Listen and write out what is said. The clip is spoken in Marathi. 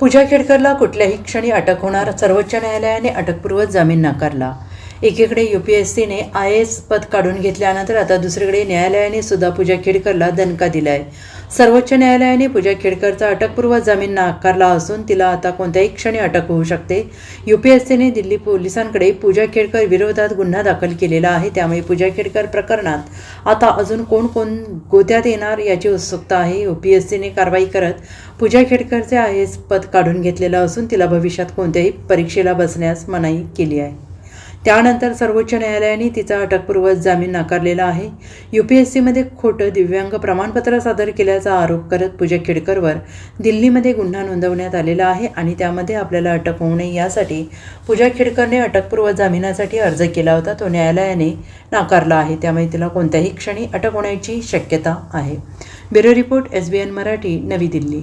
पूजा खेडकरला कुठल्याही क्षणी अटक होणार सर्वोच्च न्यायालयाने अटकपूर्व जामीन नाकारला. एकीकडे यू पी एस सीने आय एस पद काढून घेतल्यानंतर आता दुसरीकडे न्यायालयाने सुद्धा पूजा खेडकरला दणका दिलाय. सर्वोच्च न्यायालयाने पूजा खेडकरचा अटकपूर्व जामीन नाकारला असून तिला आता कोणत्याही क्षणी अटक होऊ शकते. यू पी एस सीने दिल्ली पोलिसांकडे पूजा खेडकर विरोधात गुन्हा दाखल केलेला आहे. त्यामुळे पूजा खेडकर प्रकरणात आता अजून कोण कोण गोत्यात येणार याची उत्सुकता आहे. यू पी एस सीने कारवाई करत पूजा खेडकरचे आय एस पद काढून घेतलेलं असून तिला भविष्यात कोणत्याही परीक्षेला बसण्यास मनाई केली आहे. त्यानंतर सर्वोच्च न्यायालयाने तिचा अटकपूर्व जामीन नाकारलेला आहे. यू पी एस सीमध्ये खोटं दिव्यांग प्रमाणपत्र सादर केल्याचा आरोप करत पूजा खेडकरवर दिल्लीमध्ये गुन्हा नोंदवण्यात आलेला आहे आणि त्यामध्ये आपल्याला अटक होऊ नये यासाठी पूजा खेडकरने अटकपूर्व जामिनासाठी अर्ज केला होता. तो न्यायालयाने नाकारला आहे. त्यामुळे तिला कोणत्याही क्षणी अटक होण्याची शक्यता आहे. Bureau report S B N Marathi नवी दिल्ली.